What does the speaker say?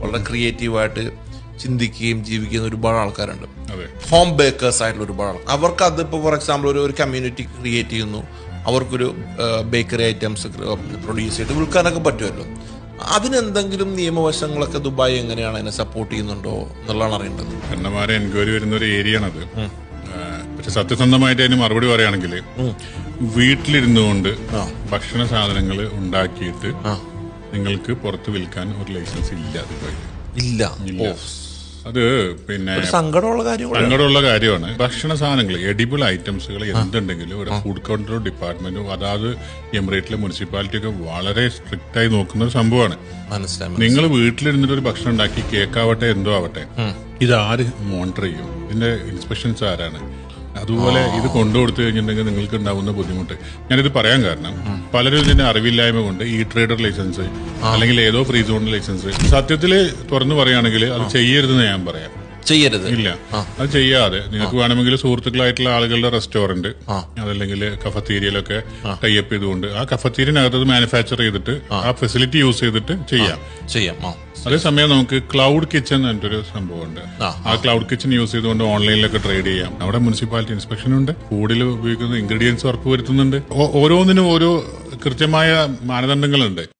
വളരെ ക്രിയേറ്റീവായിട്ട് ചിന്തിക്കുകയും ജീവിക്കുന്ന ഒരുപാട് ആൾക്കാരുണ്ട്. ഹോം ബേക്കേഴ്സ് ആയിട്ടുള്ള ഒരുപാട് ആൾക്കാർ. അവർക്ക് അതിപ്പോൾ ഫോർ എക്സാമ്പിൾ ഒരു ഒരു കമ്മ്യൂണിറ്റി ക്രിയേറ്റ് ചെയ്യുന്നു. അവർക്കൊരു ബേക്കറി ഐറ്റംസ് പ്രൊഡ്യൂസ് ചെയ്ത് വിൽക്കാനൊക്കെ പറ്റുമല്ലോ. അതിനെന്തെങ്കിലും നിയമവശങ്ങളൊക്കെ ദുബായ് എങ്ങനെയാണ് അതിനെ സപ്പോർട്ട് ചെയ്യുന്നുണ്ടോ എന്നുള്ളതാണ് അറിയേണ്ടത്. കണ്ണമാരെ എൻക്വയറി വരുന്ന ഒരു ഏരിയ ആണത്. പക്ഷെ സത്യസന്ധമായിട്ട് അതിന് മറുപടി പറയുകയാണെങ്കിൽ വീട്ടിലിരുന്നു കൊണ്ട് ഭക്ഷണ സാധനങ്ങൾ ഉണ്ടാക്കിയിട്ട് നിങ്ങൾക്ക് പുറത്ത് വിൽക്കാൻ ഒരു ലൈസൻസ് ഇല്ല ദുബായിൽ ഇല്ല. ഇല്ല. അത് പിന്നെ സങ്കടമുള്ള കാര്യം സങ്കടമുള്ള കാര്യമാണ്. ഭക്ഷണ സാധനങ്ങൾ എഡിബിൾ ഐറ്റംസുകൾ എന്തുണ്ടെങ്കിലും ഇവിടെ ഫുഡ് കൺട്രോൾ ഡിപ്പാർട്ട്മെന്റും അതാത് എമിറേറ്റിലെ മുനിസിപ്പാലിറ്റി ഒക്കെ വളരെ സ്ട്രിക്റ്റ് ആയി നോക്കുന്ന ഒരു സംഭവമാണ്. മനസ്സിലായി നിങ്ങൾ വീട്ടിലിരുന്നിട്ട് ഒരു ഭക്ഷണം ഉണ്ടാക്കി കേക്കാവട്ടെ എന്തോ ആവട്ടെ. ഇത് ആര് മോണിറ്റർ ചെയ്യും? ഇതിന്റെ ഇൻസ്പെക്ഷൻസ് ആരാണ്? അതുപോലെ ഇത് കൊണ്ടുകൊടുത്തു കഴിഞ്ഞിട്ടുണ്ടെങ്കിൽ നിങ്ങൾക്ക് ഉണ്ടാവുന്ന ബുദ്ധിമുട്ട്. ഞാനിത് പറയാൻ കാരണം പലരും ഇതിന്റെ അറിവില്ലായ്മ കൊണ്ട് ഈ ട്രേഡർ ലൈസൻസ് അല്ലെങ്കിൽ ഏതോ ഫ്രീ സോൺ ലൈസൻസ് സത്യത്തിൽ തുറന്നു പറയുകയാണെങ്കിൽ അത് ചെയ്യരുതെന്ന് ഞാൻ പറയാം. ചെയ്യരുത്. ഇല്ല. അത് ചെയ്യാതെ നിങ്ങൾക്ക് വേണമെങ്കിൽ സുഹൃത്തുക്കളായിട്ടുള്ള ആളുകളുടെ റെസ്റ്റോറന്റ് അതല്ലെങ്കിൽ കഫത്തീരിയലൊക്കെ ടൈപ്പ് ചെയ്തുകൊണ്ട് ആ കഫത്തീരിനകത്ത് മാനുഫാക്ചർ ചെയ്തിട്ട് ആ. ഫെസിലിറ്റി യൂസ് ചെയ്തിട്ട് ചെയ്യാം. ചെയ്യാം. അതേസമയം നമുക്ക് ക്ലൗഡ് കിച്ചൺ എന്നൊരു സംഭവമുണ്ട്. ആ, ആ ക്ലൗഡ് കിച്ചൺ യൂസ് ചെയ്തുകൊണ്ട് ഓൺലൈനിലൊക്കെ ട്രേഡ് ചെയ്യാം. നമ്മുടെ മുനിസിപ്പാലിറ്റി ഇൻസ്പെക്ഷൻ ഉണ്ട്. കൂടുതൽ ഉപയോഗിക്കുന്ന ഇൻഗ്രീഡിയൻസ് ഉറപ്പ് വരുത്തുന്നുണ്ട് ഓരോന്നിനും ഓരോ കൃത്യമായ മാനദണ്ഡങ്ങളുണ്ട്.